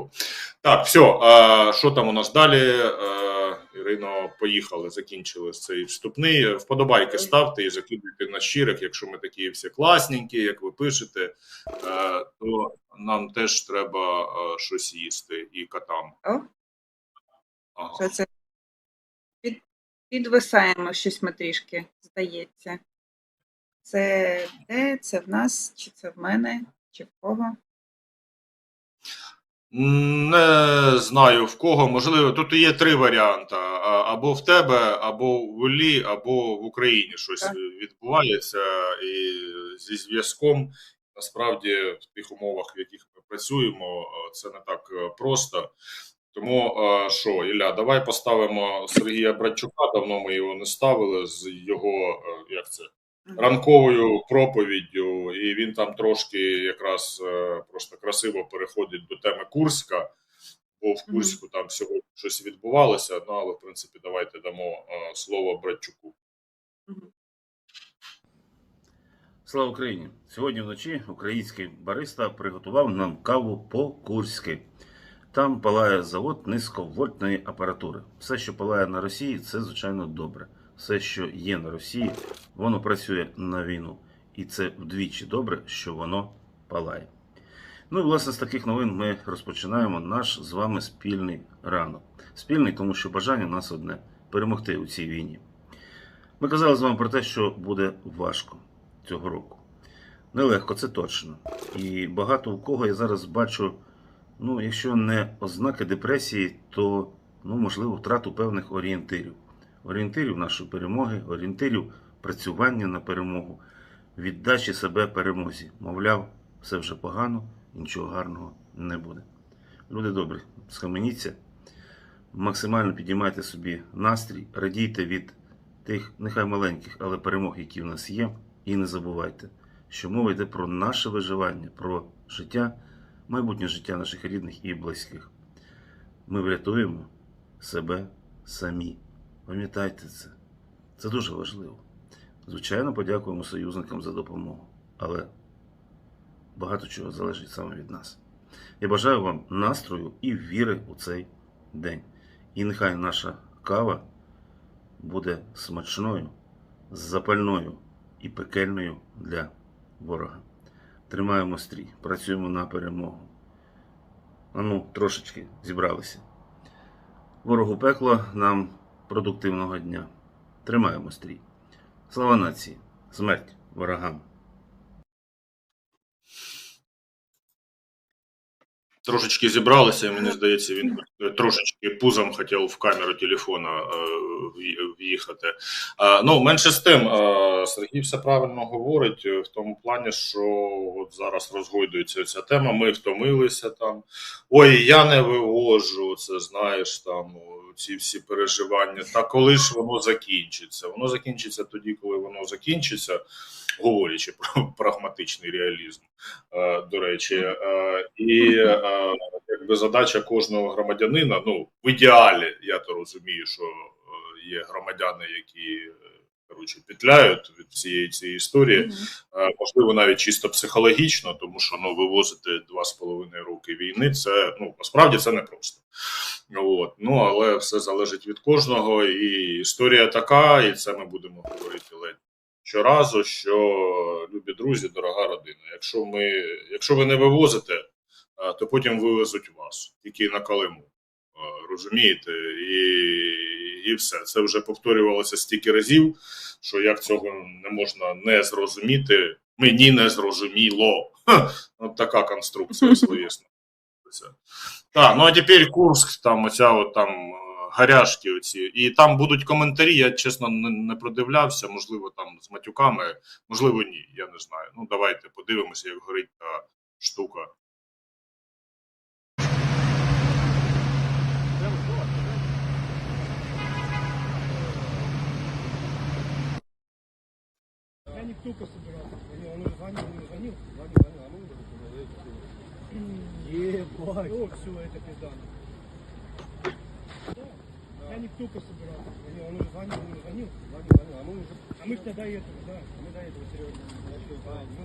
то. Так, все, е, що там у нас далі? Ірино, поїхали, закінчили цей вступний. Вподобайки ставте і закидуйте на щирих, якщо ми такі всі класненькі, як ви пишете, то нам теж треба щось їсти і котам. Ага. що це? Під, підвисаємо щось ми трішки, здається. Це де? Це в нас, чи це в мене, чи в кого? Не знаю в кого. Можливо, тут є три варіанти: або в тебе, або в Іллі, або в Україні щось Так. відбувається і зі зв'язком. Насправді, в тих умовах, в яких ми працюємо, це не так е, просто. Тому е, що, Ілля, давай поставимо Сергія Братчука. Давно ми його не ставили з його е, як це ранковою проповіддю, і він там трошки якраз е, просто красиво переходить до теми Курська, бо в Курську там сьогодні щось відбувалося. Ну але в принципі, давайте дамо е, слово Братчуку. Слава Україні! Сьогодні вночі український бариста приготував нам каву по-курськи. Там палає завод низьковольтної апаратури. Все, що палає на Росії, це звичайно добре. Все, що є на Росії, воно працює на війну. І це вдвічі добре, що воно палає. Ну і власне з таких новин ми розпочинаємо наш з вами спільний ранок. Спільний, тому що бажання нас одне перемогти у цій війні. Ми казали з вами про те, що буде важко цього року. Нелегко, це точно. І багато у кого я зараз бачу, ну, якщо не ознаки депресії, то ну, можливо втрату певних орієнтирів. Орієнтирів нашої перемоги, орієнтирів працювання на перемогу, віддачі себе перемозі. Мовляв, все вже погано, нічого гарного не буде. Люди добрі, схаменіться, максимально підіймайте собі настрій, радійте від тих, нехай маленьких, але перемог, які в нас є. І не забувайте, що мова йде про наше виживання, про життя, майбутнє життя наших рідних і близьких. Ми врятуємо себе самі. Пам'ятайте це. Це дуже важливо. Звичайно, подякуємо союзникам за допомогу, але багато чого залежить саме від нас. Я бажаю вам настрою і віри у цей день. І нехай наша кава буде смачною, запальною і пекельною для ворога. Тримаємо стрій, працюємо на перемогу. Ану, трошечки зібралися. Ворогу пекло нам продуктивного дня. Тримаємо стрій. Слава нації! Смерть ворогам! Трошечки зібралися, і мені здається, він трошечки пузом хотів в камеру телефона е, в'їхати. Е, ну, менше з тим, е, Сергій все правильно говорить в тому плані, що от зараз розгойдується ця тема. Ми втомилися там. Ой, я не вивожу, це знаєш там. Ці всі переживання. Та коли ж воно закінчиться? Воно закінчиться тоді, коли воно закінчиться, говорячи про прагматичний реалізм, е, до речі. Е, і е, якби задача кожного громадянина, ну в ідеалі, я то розумію, що є громадяни, які коротше петляють від всієї цієї історії. Мгм. Е, можливо, навіть чисто психологічно, тому що ну вивозити два з половиною роки війни, це ну насправді це непросто. От. Ну але все залежить від кожного, і історія така, і це ми будемо говорити ледь щоразу. Що любі друзі, дорога родина. Якщо ми, якщо ви не вивозите, то потім вивезуть вас тільки на Калиму. Розумієте, і, і все. Це вже повторювалося стільки разів, що як цього не можна не зрозуміти, мені не зрозуміло. Ха, от така конструкція словесна. Так, ну а тепер Курск, там оця от там е, гаряшки оці. І там будуть коментарі, я чесно не, не продивлявся, можливо, там з матюками, можливо, ні, я не знаю. Ну, давайте подивимося, як горить та штука. Я не только собирался. звонил. Он уже звонил, он уже звонил. Звонил, звонил. А ну, Ебать. О, все, это пизда. Я не только собирался. звонил. Он уже звонил, он уже звонил. Звонил, звонил. А мы уже... А мы ж до этого, да. А мы до этого, Сережа. А, мы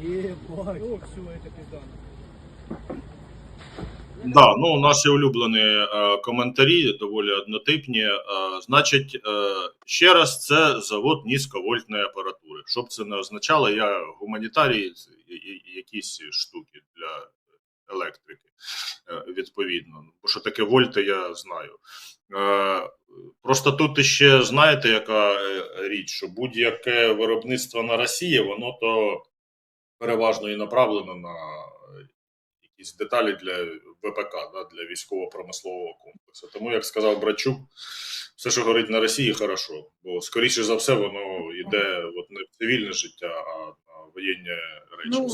уже... бывает. О, все, это пиздано. Да, ну наші улюблені е, коментарі доволі однотипні. Е, значить, е, ще раз, це завод низьковольтної апаратури. Що б це не означало, я гуманітарій, якісь штуки для електрики, е, відповідно. Бо що таке вольти, я знаю. Е, Просто тут ще знаєте, яка е, річ, що будь-яке виробництво на Росії, воно то переважно і направлено на якісь деталі для ВПК, да, для військово-промислового комплексу. Тому, як сказав Брачук, все, що горить на Росії, хорошо. Бо, скоріше за все, воно йде от не в цивільне життя, а на воєнні речі. Ну.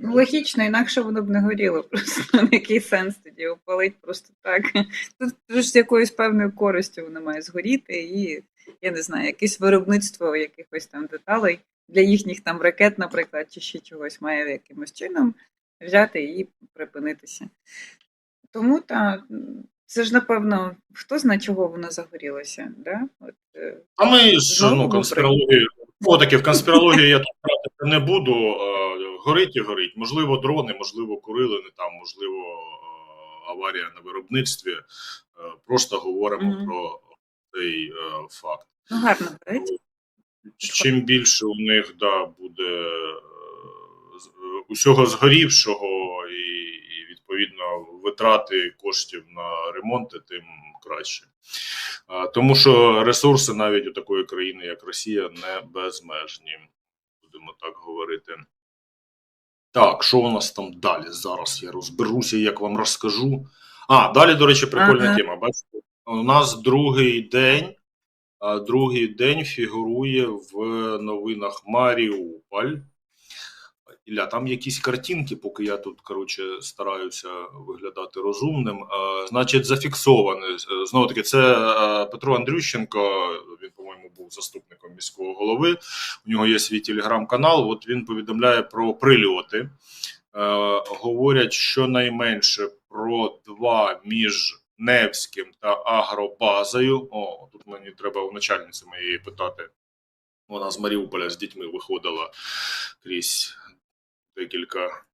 Ну, логічно, інакше воно б не горіло. Просто який сенс тоді опалить просто так. Тут ж з якоюсь певною користю воно має згоріти, і я не знаю, якесь виробництво якихось там деталей для їхніх там ракет, наприклад, чи ще чогось має якимось чином взяти і припинитися. Тому та це ж напевно, хто знає, чого воно загорілося, да? От, е, А ми ж ну, конспірологію. О, таки в конспірологію я тут братися не буду. Е, Горить і горить. Можливо, дрони, можливо, курили не там, можливо, е, аварія на виробництві. Просто говоримо Мгм. про цей факт. ну гарно горить. Чим більше у них да, буде усього згорівшого і, і відповідно витрати коштів на ремонти, тим краще. Тому що ресурси навіть у такої країни, як Росія, не безмежні. Будемо так говорити. Так, що у нас там далі? Зараз я розберуся, як вам розкажу. А, далі, до речі, прикольна Ага. тема. Бачите, у нас другий день. А другий день фігурує в новинах Маріуполь. Ілля, там якісь картинки, поки я тут коротше, стараюся виглядати розумним. А, значить, зафіксоване. Знову таки, це е, Петро Андрющенко. Він, по-моєму, був заступником міського голови. У нього є свій телеграм-канал. От він повідомляє про прильоти. Е, говорять щонайменше про два між Невським та Агробазою. О, тут мені треба у начальниці моєї питати. Вона з Маріуполя з дітьми виходила крізь декілька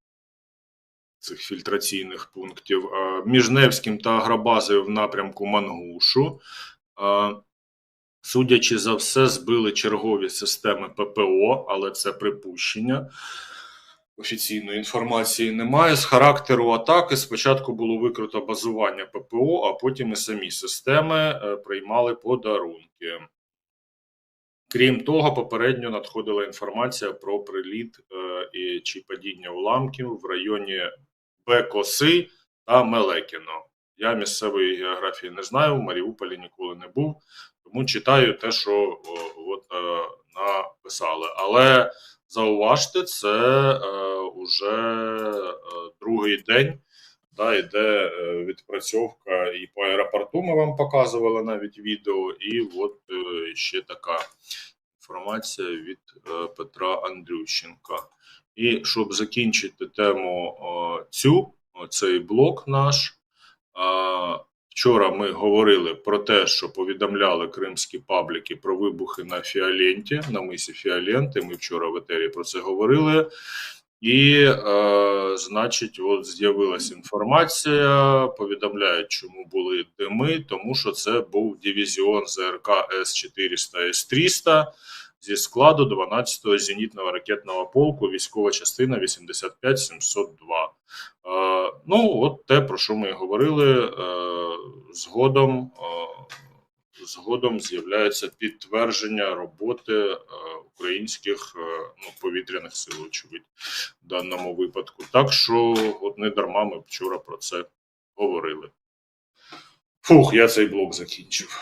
цих фільтраційних пунктів. Між Невським та Агробазою в напрямку Мангушу. Судячи за все, збили чергові системи ППО, але це припущення. Офіційної інформації немає. З характеру атаки спочатку було викрито базування ППО, а потім і самі системи е, приймали подарунки. Крім того, попередньо надходила інформація про приліт е, чи падіння уламків в районі Бекоси та Мелекіно. Я місцевої географії не знаю, в Маріуполі ніколи не був, тому читаю те, що о, от, е, написали. Але зауважте, це е, уже е, другий день. Да, йде е, відпрацьовка і по аеропорту ми вам показували навіть відео, і от е, ще така інформація від е, Петра Андрющенка. І щоб закінчити тему цю, цей блок наш. Вчора ми говорили про те, що повідомляли кримські пабліки про вибухи на Фіоленті, на мисі Фіоленти. Ми вчора в етері про це говорили. І, е, значить, от з'явилася інформація. Повідомляють, чому були дими, тому що це був дивізіон ЗРК С-400 С-300 зі складу 12-го зенітного ракетного полку, військова частина 85702. Е, ну, от те, про що ми говорили. Е, згодом, е, згодом з'являється підтвердження роботи е, українських е, ну, повітряних сил, очевидь, в даному випадку. Так що, от не дарма ми вчора про це говорили. Фух, я цей блок закінчив.